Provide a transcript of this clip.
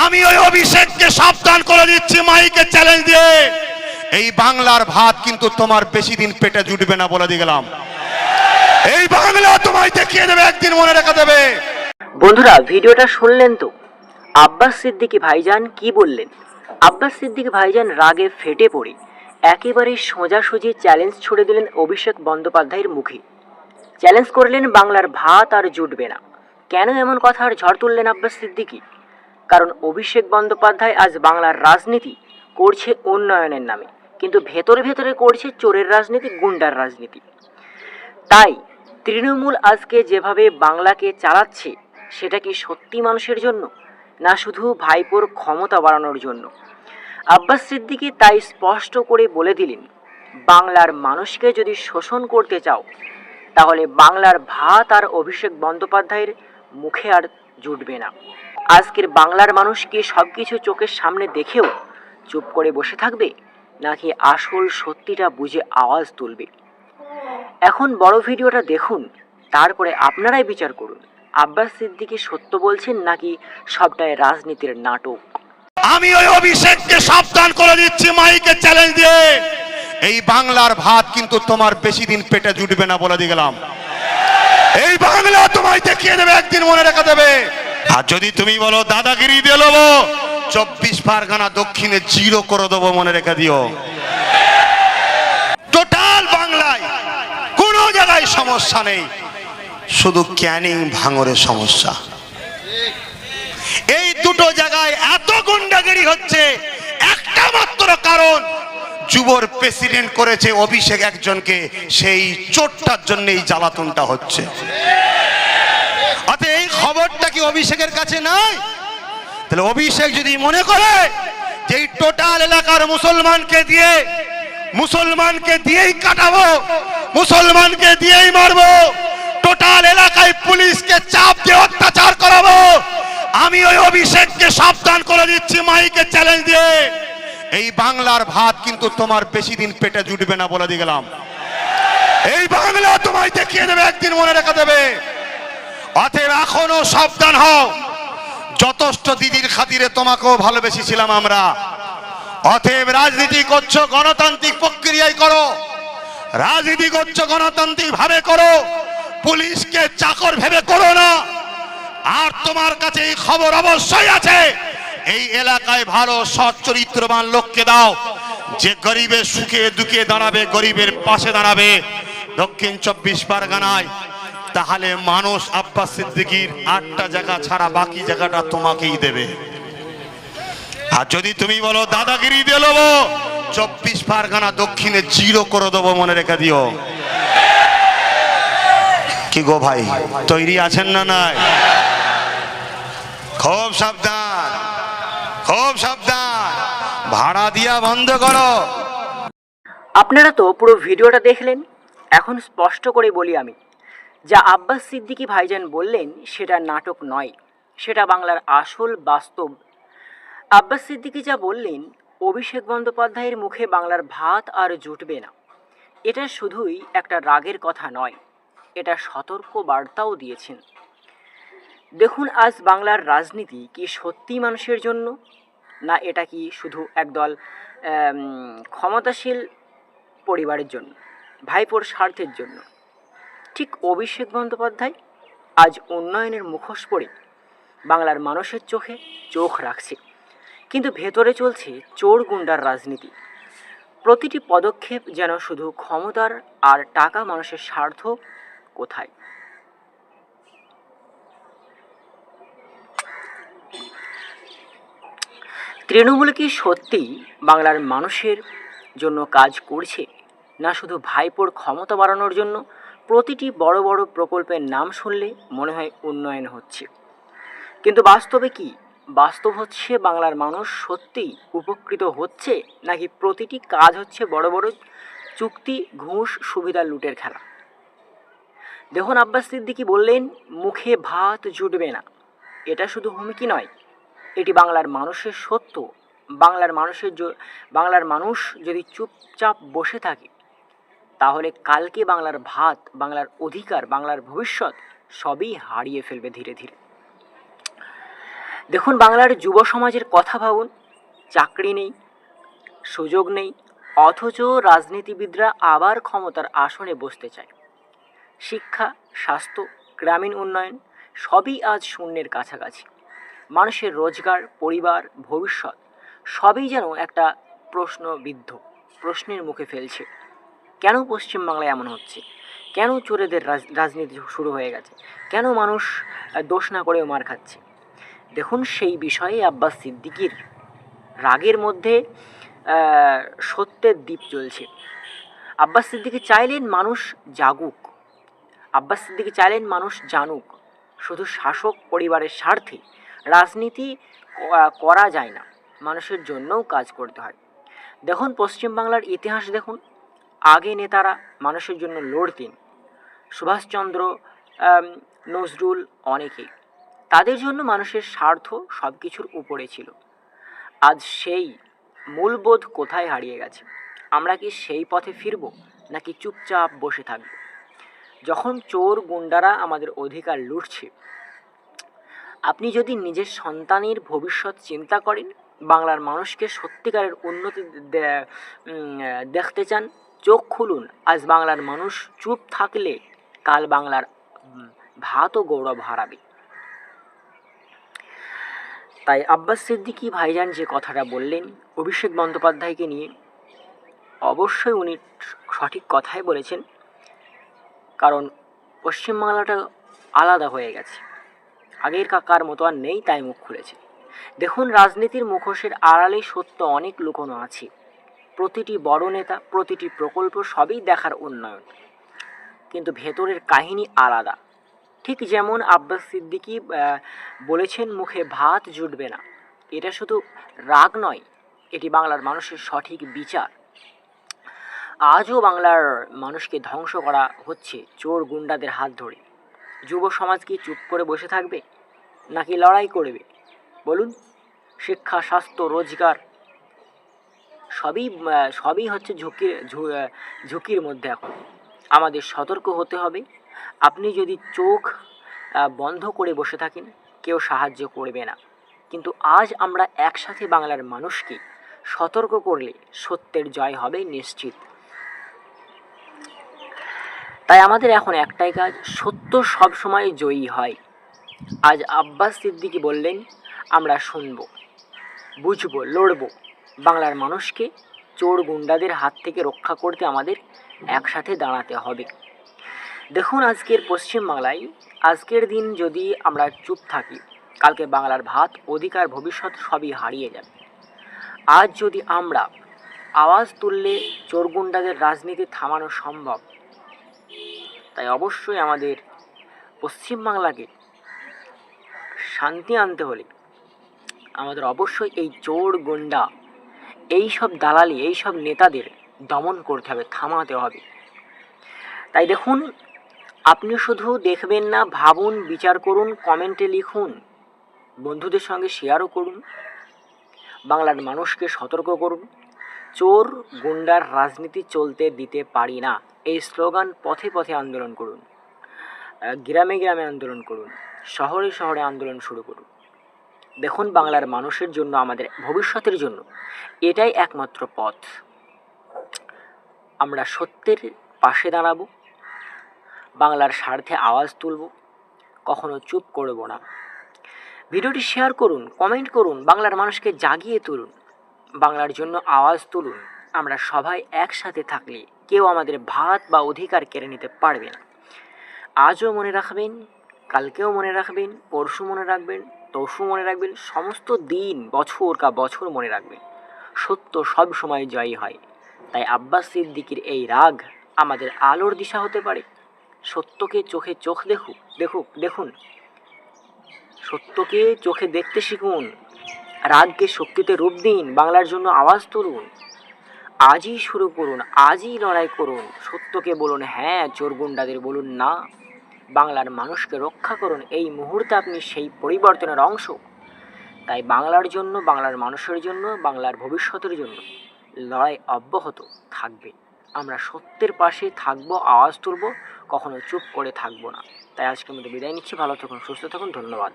আমি ওই অভিষেককে সাবধান করে দিচ্ছি, মাইকে চ্যালেঞ্জ দিয়ে। এই বাংলার ভাত কিন্তু তোমার বেশি দিন পেটে জুটবে না বলে দিয়ে গেলাম এই বাংলা তোমায় দেখিয়ে দেবে, একদিন মনে রেখে দেবে। বন্ধুরা, ভিডিওটা শুনলেন তো? আব্বাস সিদ্দিকী ভাইজান কি বললেন? আব্বাস সিদ্দিকী ভাইজান রাগে ফেটে পড়ে। একেবারে সোজাসুজি চ্যালেঞ্জ ছুড়ে দিলেন অভিষেক বন্দ্যোপাধ্যায়ের মুখে। চ্যালেঞ্জ করলেন বাংলার ভাত আর জুটবে না। কেন এমন কথার ঝড় তুললেন আব্বাস সিদ্দিকী? কারণ অভিষেক বন্দ্যোপাধ্যায় আজ বাংলার রাজনীতি করছে উন্নয়নের নামে, কিন্তু ভেতরে ভেতরে করছে চোরের রাজনীতি, গুন্ডার রাজনীতি। তাই তৃণমূল আজকে যেভাবে বাংলাকে চালাচ্ছে, সেটা কি সত্যি মানুষের জন্য? না শুধু ভাইপোর ক্ষমতা বাড়ানোর জন্য? আব্বাস সিদ্দিকী তাই স্পষ্ট করে বলে দিলেন, বাংলার মানুষকে যদি শোষণ করতে চাও, তাহলে বাংলার ভাত আর অভিষেক বন্দ্যোপাধ্যায়ের মুখে আর জুটবে না। আজকের বাংলার মানুষ কি সব কিছু চোখের সামনে দেখেও চুপ করে বসে থাকবে? নাকি আসল সত্যিটা বুঝে আওয়াজ তুলবে? এখন বড় ভিডিওটা দেখুন, তারপরে আপনারাই বিচার করুন, আব্বাস সিদ্দিকী সত্য বলছেন নাকি সবটাই রাজনীতির নাটক? আমি ওই অভিষেককে সাবধান করে দিচ্ছি, মাইকে চ্যালেঞ্জ দিয়ে। এই বাংলার ভাত কিন্তু তোমার বেশি দিন পেটে জুটবে না বলে দিয়ে গেলাম। এই বাংলা তোমায় দেখিয়ে দেবে, একদিন মনে রেখে দেবে। আর যদি তুমি বলো, দাদাগিরি দিয়ে চব্বিশ পারগানা দক্ষিণে জিরো করে দেবো মনে রেখে দিও। টোটাল বাংলায় কোনো জায়গায় সমস্যা নেই, শুধু ক্যানিং ভাঙরের সমস্যা। এই দুটো জায়গায় এত গুন্ডাগিরি হচ্ছে, একটা মাত্র কারণ, যুবর প্রেসিডেন্ট করেছে অভিষেক একজনকে, সেই চোটটার জন্য এই জ্বালাতনটা হচ্ছে। খবরটা কি অভিষেকের কাছে নাই? তাহলে অভিষেক যদি মনে করে যে টোটাল এলাকার মুসলমানকে দিয়ে, মুসলমানকে দিয়েই কাটাবো, মুসলমানকে দিয়েই মারবো, টোটাল এলাকায় পুলিশকে চাপ দিয়ে অত্যাচার করাবো, আমি ওই অভিষেককে সাবধান করে দিচ্ছি, মাইকে চ্যালেঞ্জ দিয়ে। এই বাংলার ভাত কিন্তু তোমার বেশি দিন পেটে জুটবে না বলে দিয়ে গেলাম। এই বাংলা তোমায় দেখিয়ে দেবে, একদিন মনে রেখে দেবে। অতএব এখনও সাবধান হও। যথেষ্ট দিদির খাতিরে তোমাকেও ভালোবেসেছিলাম আমরা। অতএব রাজনীতি করছ, গণতান্ত্রিক প্রক্রিয়ায় করো। রাজনীতি করছ গণতান্ত্রিক ভাবে করো। পুলিশকে চাকর ভেবে করো না। আর তোমার কাছে এই খবর অবশ্যই আছে। এই এলাকায় ভালো, সৎ, চরিত্রবান লোককে দাও। যে গরিবের সুখে দুঃখে দাঁড়াবে, গরিবের পাশে দাঁড়াবে। দক্ষিণ চব্বিশ পরগনায় তাহলে মানুষ আব্বাস সিদ্দিকির আটটা জায়গা ছাড়া বাকি জায়গাটা তোমাকেই দেবে। আর যদি তুমি বলো, দাদাগিরি দিয়ে নেব চব্বিশ পারগানা দক্ষিণে জিরো করে দেবো মনে রেখে দিও। কি গো ভাই, তৈরি আছেন না নাই? খুব সাবধান খুব সাবধান, ভাড়া দিয়া বন্ধ করো। আপনারা তো পুরো ভিডিওটা দেখলেন, এখন স্পষ্ট করে বলি আমি। যা আব্বাস সিদ্দিকী ভাইজান বললেন, সেটা নাটক নয়, সেটা বাংলার আসল বাস্তব। আব্বাস সিদ্দিকী যা বললেন, অভিষেক বন্দ্যোপাধ্যায়ের মুখে বাংলার ভাত আর জুটবে না। এটা শুধুই একটা রাগের কথা নয়, এটা সতর্ক বার্তাও দিয়েছেন। দেখুন, আজ বাংলার রাজনীতি কি সত্যি মানুষের জন্য? না এটা কি শুধু একদল ক্ষমতাশীল পরিবারের জন্য, ভাইপোর স্বার্থের জন্য? ঠিক অভিষেক বন্দ্যোপাধ্যায়? আজ উন্নয়নের মুখোশ পরে বাংলার মানুষের চোখে চোখ রাখছে। কিন্তু ভেতরে চলছে চোর গুন্ডার রাজনীতি। প্রতিটি পদক্ষেপ যেন শুধু ক্ষমতার আর টাকা মানুষের স্বার্থ কোথায়? তৃণমূল কি সত্যিই বাংলার মানুষের জন্য কাজ করছে? না শুধু ভাইপোর ক্ষমতা বাড়ানোর জন্য প্রতিটি বড় বড় প্রকল্পের নাম শুনলে মনে হয় উন্নয়ন হচ্ছে। কিন্তু বাস্তবে কি? বাস্তব হচ্ছে বাংলার মানুষ সত্যিই উপকৃত হচ্ছে নাকি প্রতিটি কাজ হচ্ছে বড় বড় চুক্তি, ঘুষ, সুবিধা, লুটের খেলা? দেখুন আব্বাস সিদ্দিকি বললেন, মুখে ভাত জুটবে না। এটা শুধু হুমকি নয়, এটি বাংলার মানুষের সত্য। বাংলার মানুষের বাংলার মানুষ যদি চুপচাপ বসে থাকে তাহলে কালকে বাংলার ভাত, বাংলার অধিকার, বাংলার ভবিষ্যৎ সবই হারিয়ে ফেলবে ধীরে ধীরে। দেখুন, বাংলার যুব সমাজের কথা ভাবুন, চাকরি নেই, সুযোগ নেই, অথচ রাজনীতিবিদরা আবার ক্ষমতার আসনে বসতে চায়। শিক্ষা, স্বাস্থ্য, গ্রামীণ উন্নয়ন সবই আজ শূন্যের কাছাকাছি। মানুষের রোজগার, পরিবার, ভবিষ্যৎ সবই যেন একটা প্রশ্নবিদ্ধ, প্রশ্নের মুখে ফেলছে। কেন পশ্চিমবাংলায় এমন হচ্ছে? কেন চোরেদের রাজ- রাজনীতি শুরু হয়ে গেছে? কেন মানুষ দোষ না করেও মার খাচ্ছে? দেখুন, সেই বিষয়ে আব্বাস সিদ্দিকির রাগের মধ্যে সত্যের দ্বীপ জ্বলছে। আব্বাস সিদ্দিকি চাইলেন মানুষ জাগুক। আব্বাস সিদ্দিকি চাইলেন মানুষ জানুক। শুধু শাসক পরিবারের স্বার্থে রাজনীতি করা যায় না। মানুষের জন্যও কাজ করতে হয়। দেখুন, পশ্চিমবাংলার ইতিহাস দেখুন। আগে নেতারা মানুষের জন্য লড়তেন। সুভাষচন্দ্র নজরুল অনেকেই। তাদের জন্য মানুষের স্বার্থ সব কিছুর উপরে ছিল। আজ সেই মূলবোধ কোথায় হারিয়ে গেছে? আমরা কি সেই পথে ফিরব, নাকি চুপচাপ বসে থাকব? যখন চোর গুন্ডারা আমাদের অধিকার লুটছে, আপনি যদি নিজের সন্তানের ভবিষ্যৎ চিন্তা করেন, বাংলার মানুষকে সত্যিকারের উন্নতি দেখতে চান চোখ খুলুন। আজ বাংলার মানুষ চুপ থাকলে কাল বাংলার উম, ভাতও গৌরব হারাবে। তাই আব্বাস সিদ্দিকী ভাইজান যে কথাটা বললেন অভিষেক বন্দ্যোপাধ্যায়কে নিয়ে অবশ্যই উনি সঠিক কথাই বলেছেন। কারণ পশ্চিমবাংলাটা আলাদা হয়ে গেছে। আগের কাকার মতো আর নেই তাই মুখ খুলেছে। দেখুন রাজনীতির মুখোশের আড়ালে সত্য অনেক লুকোনো আছে। প্রতিটি বড় নেতা, প্রতিটি প্রকল্প সবই দেখার উন্নয়ন। কিন্তু ভেতরের কাহিনী আলাদা। ঠিক যেমন আব্বাস সিদ্দিকী বলেছেন, মুখে ভাত জুটবে না। এটা শুধু রাগ নয়, এটি বাংলার মানুষের সঠিক বিচার। আজও বাংলার মানুষকে ধ্বংস করা হচ্ছে চোর গুন্ডাদের হাত ধরে। যুব সমাজ কি চুপ করে বসে থাকবে, নাকি লড়াই করবে? বলুন, শিক্ষা, স্বাস্থ্য, রোজগার সবই সবই হচ্ছে ঝুঁকির ঝুঁকির মধ্যে এখন। আমাদের সতর্ক হতে হবে। আপনি যদি চোখ বন্ধ করে বসে থাকেন, কেউ সাহায্য করবে না। কিন্তু আজ আমরা একসাথে বাংলার মানুষকে সতর্ক করলে সত্যের জয় হবে নিশ্চিত। তাই আমাদের এখন একটাই কাজ, সত্য সবসময় জয়ী হয়। আজ আব্বাস সিদ্দিকি বললেন, আমরা শুনব, বুঝব, লড়বো। বাংলার মানুষকে চোর গুন্ডাদের হাত থেকে রক্ষা করতে আমাদের একসাথে দাঁড়াতে হবে। দেখুন আজকের পশ্চিমবাংলায়, আজকের দিন যদি আমরা চুপ থাকি, কালকে বাংলার ভাত, অধিকার, ভবিষ্যৎ সবই হারিয়ে যাবে। আজ যদি আমরা আওয়াজ তুললে চোর গুন্ডাদের রাজনীতি থামানো সম্ভব, তাই অবশ্যই আমাদের পশ্চিমবাংলাকে শান্তি আনতে হলে আমাদের অবশ্যই এই চোর গুন্ডা এই সব দালালি, এই সব নেতাদের দমন করতে হবে, থামাতে হবে। তাই দেখুন, আপনি শুধু দেখবেন না, ভাবুন, বিচার করুন, কমেন্টে লিখুন, বন্ধুদের সঙ্গে শেয়ারও করুন, বাংলার মানুষকে সতর্ক করুন। চোর গুন্ডার রাজনীতি চলতে দিতে পারি না। এই স্লোগান পথে পথে আন্দোলন করুন গ্রামে গ্রামে আন্দোলন করুন, শহরে শহরে আন্দোলন শুরু করুন। দেখুন বাংলার মানুষের জন্য, আমাদের ভবিষ্যতের জন্য। এটাই একমাত্র পথ। আমরা সত্যের পাশে দাঁড়াবো, বাংলার স্বার্থে আওয়াজ তুলব, কখনো চুপ করব না। ভিডিওটি শেয়ার করুন, কমেন্ট করুন, বাংলার মানুষকে জাগিয়ে তুলুন, বাংলার জন্য আওয়াজ তুলুন। আমরা সবাই একসাথে থাকলে কেউ আমাদের ভাত বা অধিকার কেড়ে নিতে পারবে না। আজও মনে রাখবেন, কালকেও মনে রাখবেন, পরশু মনে রাখবেন তরশু মনে রাখবেন, সমস্ত দিন বছর কা বছর মনে রাখবেন। সত্য সব সময় জয়ী হয়। তাই আব্বাস সিদ্দিকির এই রাগ আমাদের আলোর দিশা হতে পারে। সত্যকে চোখে চোখ দেখুক দেখুক, দেখুন। সত্যকে চোখে দেখতে শিখুন। রাগকে শক্তিতে রূপ দিন, বাংলার জন্য আওয়াজ তুলুন। আজই শুরু করুন, আজই লড়াই করুন। সত্যকে বলুন হ্যাঁ চোর গুন্ডাদের বলুন না। বাংলার মানুষকে রক্ষা করুন, এই মুহূর্তে আপনি সেই পরিবর্তনের অংশ। তাই বাংলার জন্য, বাংলার মানুষের জন্য, বাংলার ভবিষ্যতের জন্য লড়াই অব্যাহত থাকবে। আমরা সত্যের পাশে থাকব, আওয়াজ তুলব, কখনো চুপ করে থাকব না। তাই আজকে মধ্যে বিদায় নিচ্ছি, ভালো থাকুন, সুস্থ থাকুন, ধন্যবাদ।